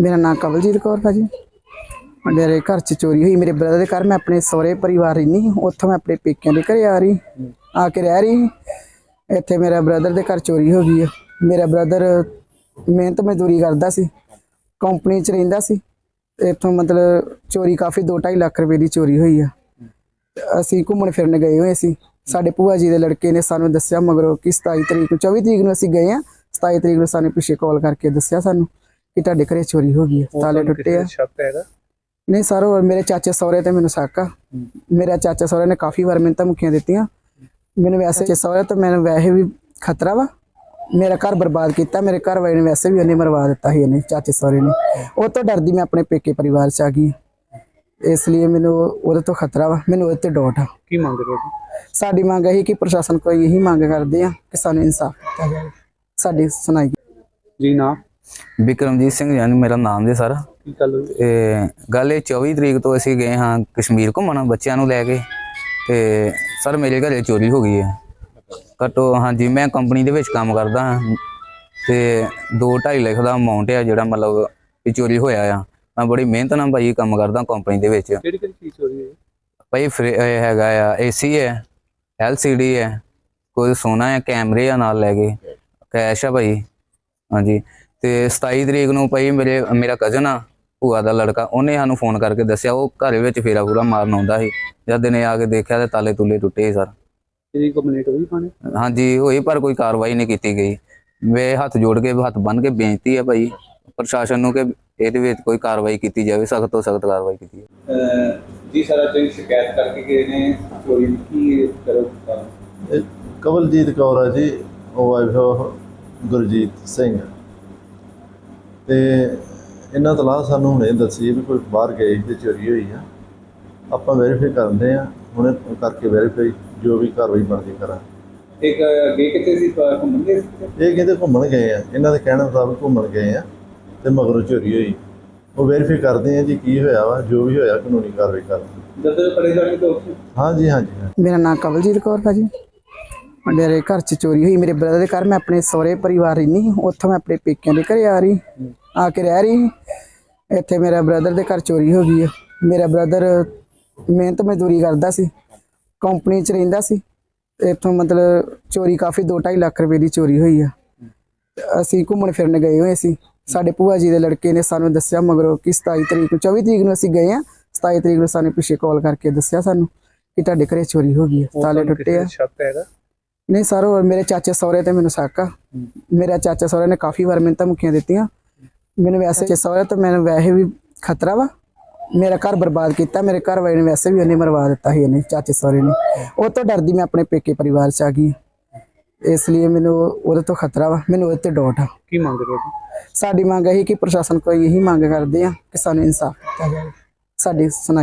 ਮੇਰਾ ਨਾਮ ਕਵਲਜੀਤ ਕੌਰ ਭਾਜੀ ਮੇਰੇ ਘਰ ਚ ਚੋਰੀ ਹੋਈ, ਮੇਰੇ ਬ੍ਰਦਰ ਦੇ ਘਰ ਮੈਂ ਆਪਣੇ ਸਹੁਰੇ ਪਰਿਵਾਰ ਰਹਿੰਦੀ ਉੱਥੋਂ ਮੈਂ ਆਪਣੇ ਪੇਕਿਆਂ ਦੇ ਘਰੇ ਆ ਰਹੀ, ਆ ਕੇ ਰਹਿ ਰਹੀ। ਸੀ। ਇੱਥੇ ਮੇਰਾ ਬ੍ਰਦਰ ਦੇ ਘਰ ਚੋਰੀ ਹੋ ਗਈ ਹੈ ਮੇਰਾ ਬ੍ਰਦਰ ਮਿਹਨਤ ਮਜ਼ਦੂਰੀ ਕਰਦਾ ਸੀ ਕੰਪਨੀ ਚ ਰਹਿੰਦਾ ਸੀ। ਇੱਥੋਂ ਮਤਲਬ ਚੋਰੀ ਕਾਫੀ 2.5 ਲੱਖ ਰੁਪਏ ਦੀ ਚੋਰੀ ਹੋਈ ਆ। ਅਸੀਂ ਘੁੰਮਣ ਫਿਰਨ ਗਏ ਹੋਏ ਸੀ। ਸਾਡੇ ਭੂਆ ਜੀ ਦੇ ਲੜਕੇ ਨੇ ਸਾਨੂੰ ਦੱਸਿਆ ਮਗਰੋਂ ਕਿ 27 ਤਰੀਕ ਨੂੰ 24 ਤਰੀਕ ਨੂੰ ਅਸੀਂ ਗਏ ਆ। 27 ਤਰੀਕ ਨੂੰ ਸਾਨੂੰ ਪਿੱਛੇ ਕਾਲ ਕਰਕੇ ਦੱਸਿਆ ਸਾਨੂੰ। ਕਿ ਤੁਹਾਡੇ ਘਰੇ ਚੋਰੀ ਹੋ ਗਈ ਹੈ ਤਾਲੇ ਟੁੱਟੇ ਆ। ਸ਼ੱਕ ਹੈਗਾ ਨਹੀਂ ਸਰ ਉਹ ਮੇਰੇ ਚਾਚੇ ਸਹੁਰੇ ਤੇ ਮੈਨੂੰ ਸ਼ੱਕ ਆ। ਮੇਰਾ ਚਾਚਾ ਸਹੁਰੇ ਨੇ ਕਾਫੀ ਵਾਰ ਮੈਨੂੰ ਧਮਕੀਆਂ ਦਿੱਤੀਆਂ। ਮੈਨੂੰ ਵੈਸੇ ਸਹੁਰੇ ਤੋਂ ਮੈਨੂੰ ਵੈਸੇ ਵੀ ਖਤਰਾ ਵਾ। ਮੇਰਾ ਘਰ ਬਰਬਾਦ ਕੀਤਾ ਮੇਰੇ ਘਰ ਵਾਲੇ ਨੇ ਵੈਸੇ ਵੀ ਉਹਨੇ ਮਰਵਾ ਦਿੱਤਾ ਸੀ ਉਹਨੇ ਚਾਚੇ ਸਹੁਰੇ ਨੇ। ਉਹ ਤੋਂ ਡਰਦੀ ਮੈਂ ਆਪਣੇ ਪੇਕੇ ਪਰਿਵਾਰ ਚ ਆ ਗਈ ਇਸ ਲਈ ਮੈਨੂੰ ਉਹਦੇ ਤੋਂ ਖਤਰਾ ਵਾ ਮੈਨੂੰ ਉਹਦੇ ਤੇ ਡੋਟ ਆ। ਕੀ ਮੰਗ ਰਹੇ ਹੋ? ਸਾਡੀ ਮੰਗ ਹੈ ਕਿ ਪ੍ਰਸ਼ਾਸਨ ਕੋਈ ਇਹੀ ਮੰਗ ਕਰਦੇ ਆ ਕਿ ਸਾਨੂੰ ਇਨਸਾਫ ਦਿੱਤਾ ਜਾਵੇ। ਸਾਡੀ ਸੁਣਾਈ। ਜੀ ਨਾ। ਵਿਕਰਮਜੀਤ ਸਿੰਘ ਜਾਨੀ ਮੇਰਾ ਨਾਮ ਜੀ ਸਰ। ਕੀ ਗੱਲ ਹੋਈ? ਇਹ ਗੱਲ ਇਹ 24 ਤਰੀਕ ਤੋਂ ਅਸੀਂ ਗਏ ਹਾਂ ਕਸ਼ਮੀਰ ਘੁੰਮਣ ਬੱਚਿਆਂ ਨੂੰ ਲੈ ਕੇ। ਤੇ ਸਰ ਮੇਰੇ ਘਰੇ ਚੋਰੀ ਹੋ ਗਈ ਹੈ। ਘੱਟੋ ਹਾਂਜੀ ਮੈਂ ਕੰਪਨੀ ਦੇ ਵਿੱਚ ਕੰਮ ਕਰਦਾ ਹਾਂ। ਤੇ 2.5 ਲੱਖ ਦਾ ਅਮਾਉਂਟ ਹੈ ਜਿਹੜਾ ਮਤਲਬ ਵੀ ਚੋਰੀ ਹੋਇਆ ਆ। ਮੈਂ ਬੜੀ ਮਿਹਨਤ ਨਾਲ ਭਾਈ ਕੰਮ ਕਰਦਾ ਕੰਪਨੀ ਦੇ ਵਿੱਚ। ਕਿਹੜੀ ਕਿਹੜੀ ਚੀਜ਼ ਚੋਰੀ ਹੋਈ? ਭਾਈ ਇਹ ਹੈਗਾ ਆ ਏਸੀ ਹੈ ਐਲਸੀਡੀ ਹੈ ਕੋਈ ਸੋਨਾ ਹੈ ਕੈਮਰੇ ਆ ਨਾਲ ਲੈ ਕੇ। ਕੈਸ਼ ਆ ਭਾਈ ਹਾਂਜੀ। ਤੇ 27 ਤਰੀਕ ਨੂੰ ਭਾਈ ਮੇਰੇ ਮੇਰਾ ਕਜ਼ਨ ਆ ਭੂਆ ਦਾ ਲੜਕਾ ਉਹਨੇ ਸਾਨੂੰ ਫੋਨ ਕਰਕੇ ਦੱਸਿਆ ਉਹ ਘਰ ਵਿੱਚ ਫੇਰਾ ਪੂਰਾ ਮਾਰਨ ਆਉਂਦਾ ਸੀ। ਜਦ ਦਿਨੇ ਆ ਕੇ ਦੇਖਿਆ ਤੇ ਤਾਲੇ ਤੁਲੇ ਟੁੱਟੇ ਸੀ ਸਰ। ਇਹਦੀ ਕੰਪਲੀਟ ਹੋਈ ਪਾਣੇ ਹਾਂਜੀ ਹੋਈ ਪਰ ਕੋਈ ਕਾਰਵਾਈ ਨਹੀਂ ਕੀਤੀ ਗਈ। ਵੇ ਹੱਥ ਜੋੜ ਕੇ ਹੱਥ ਬੰਨ ਕੇ ਬੇਨਤੀ ਹੈ ਭਾਈ ਪ੍ਰਸ਼ਾਸਨ ਨੂੰ ਕਿ ਇਹਦੇ ਵਿੱਚ ਕੋਈ ਕਾਰਵਾਈ ਕੀਤੀ ਜਾਵੇ ਸਖਤ ਤੋਂ ਸਖਤ ਕਾਰਵਾਈ ਕੀਤੀ ਜਾਵੇ। ਜੀ ਸਾਰਾ ਤੁਸੀਂ ਸ਼ਿਕਾਇਤ ਕਰਕੇ ਗਏ ਨੇ ਚੋਰੀ ਕੀ ਕਰੋ? ਕਵਲਜੀਤ ਕੌਰ ਜੀ ਉਹ ਵਾਈਫ ਗੁਰਜੀਤ ਸਿੰਘ ਤੇ ਇਹਨਾਂ ਤਲਾਹ ਸਾਨੂੰ ਹੁਣੇ ਦੱਸੀ ਵੀ ਕੋਈ ਬਾਹਰ ਗਏ ਤੇ ਚੋਰੀ ਹੋਈ ਆ। ਆਪਾਂ ਵੈਰੀਫਾਈ ਕਰਦੇ ਆ ਹੁਣੇ ਕਰਕੇ ਵੈਰੀਫਾਈ ਜੋ ਵੀ ਕਾਰਵਾਈ ਬਣਦੀ ਕਰਾਂ ਇੱਕ ਗੇ ਕਿਤੇ ਸੀ? ਘੁੰਮਣ ਗਏ ਇਹ ਕਹਿੰਦੇ ਘੁੰਮਣ ਗਏ ਆ। ਇਹਨਾਂ ਦੇ ਕਹਿਣ ਮੁਤਾਬਕ ਘੁੰਮਣ ਗਏ ਆ ਤੇ ਮਗਰੋਂ ਚੋਰੀ ਹੋਈ। ਉਹ ਵੈਰੀਫਾਈ ਕਰਦੇ ਆ ਜੀ ਕੀ ਹੋਇਆ ਵਾ ਜੋ ਵੀ ਹੋਇਆ ਕਾਨੂੰਨੀ ਕਾਰਵਾਈ ਕਰਦੇ ਜਦੋਂ ਪੜੇ ਜਾਣੇ ਤਾਂ ਹਾਂਜੀ ਹਾਂਜੀ। ਮੇਰਾ ਨਾਮ ਕਵਲਜੀਤ ਕੌਰ ਭਾਜੀ ਮੇਰੇ ਘਰ ਚ ਚੋਰੀ ਹੋਈ ਮੇਰੇ ਬ੍ਰਦਰ ਦੇ ਘਰ ਮੈਂ ਆਪਣੇ ਸਹੁਰੇ ਪਰਿਵਾਰ ਰਹਿੰਦੀ ਉੱਥੋਂ ਮੈਂ ਆਪਣੇ ਪੇਕਿਆਂ ਦੇ ਘਰੇ ਆ ਰਹੀ ਆ ਕੇ ਰਹਿ ਰਹੀ। ਇੱਥੇ ਮੇਰਾ ਬ੍ਰਦਰ ਦੇ ਘਰ ਚੋਰੀ ਹੋ ਗਈ ਹੈ ਮੇਰਾ ਬ੍ਰਦਰ ਮਿਹਨਤ ਮਜ਼ਦੂਰੀ ਕਰਦਾ ਸੀ ਕੰਪਨੀ ਚ ਰਹਿੰਦਾ ਸੀ ਇੱਥੋਂ ਮਤਲਬ ਚੋਰੀ ਕਾਫੀ 2.5 ਲੱਖ ਰੁਪਏ ਦੀ ਚੋਰੀ ਹੋਈ ਆ। ਅਸੀਂ ਘੁੰਮਣ ਫਿਰਨ ਗਏ ਹੋਏ ਸੀ ਸਾਡੇ ਭੂਆ ਜੀ ਦੇ ਲੜਕੇ ਨੇ ਸਾਨੂੰ ਦੱਸਿਆ ਮਗਰੋਂ ਕਿ 27 ਤਰੀਕ ਨੂੰ 24 ਤਰੀਕ ਨੂੰ ਅਸੀਂ ਗਏ ਆ 27 ਤਰੀਕ ਨੂੰ ਸਾਨੂੰ ਪਿੱਛੇ ਕਾਲ ਕਰਕੇ ਦੱਸਿਆ ਸਾਨੂੰ ਕਿ ਤੁਹਾਡੇ ਘਰੇ ਚੋਰੀ ਹੋ ਗਈ ਹੈ ਤਾਲੇ ਟੁੱਟੇ ਆ। ਨਹੀਂ ਸਰ ਉਹ ਮੇਰੇ ਚਾਚੇ ਸਹੁਰੇ ਤੇ ਮੈਨੂੰ ਸ਼ੱਕ ਆ। ਮੇਰਾ ਚਾਚਾ ਸਹੁਰੇ ਨੇ ਕਾਫੀ ਵਾਰ ਮੈਨੂੰ ਧਮਕੀਆਂ ਦਿੱਤੀਆਂ। ਮੈਨੂੰ ਵੈਸੇ ਸਹੁਰੇ ਤੋਂ ਮੈਨੂੰ ਵੈਸੇ ਵੀ ਖਤਰਾ ਵਾ। ਮੇਰਾ ਘਰ ਬਰਬਾਦ ਕੀਤਾ ਮੇਰੇ ਘਰ ਵਾਲੇ ਨੇ ਵੈਸੇ ਵੀ ਉਹਨੇ ਮਰਵਾ ਦਿੱਤਾ ਸੀ ਉਹਨੇ ਚਾਚੇ ਸਹੁਰੇ ਨੇ। ਉਹ ਤੋਂ ਡਰਦੀ ਮੈਂ ਆਪਣੇ ਪੇਕੇ ਪਰਿਵਾਰ ਚ ਆ ਗਈ। ਇਸ ਲਈ ਮੈਨੂੰ ਉਹਦੇ ਤੋਂ ਖਤਰਾ ਵਾ ਮੈਨੂੰ ਉਹਦੇ ਤੇ ਡੋਟ ਆ। ਕੀ ਮੰਗ ਰਹੇ ਹੋ? ਸਾਡੀ ਮੰਗ ਹੈ ਕਿ ਪ੍ਰਸ਼ਾਸਨ ਕੋਈ ਇਹੀ ਮੰਗ ਕਰਦੇ ਆ ਕਿ ਸਾਨੂੰ ਇਨਸਾਫ ਦਿੱਤਾ ਜਾਵੇ। ਸਾਡੀ ਸੁਣਾਈ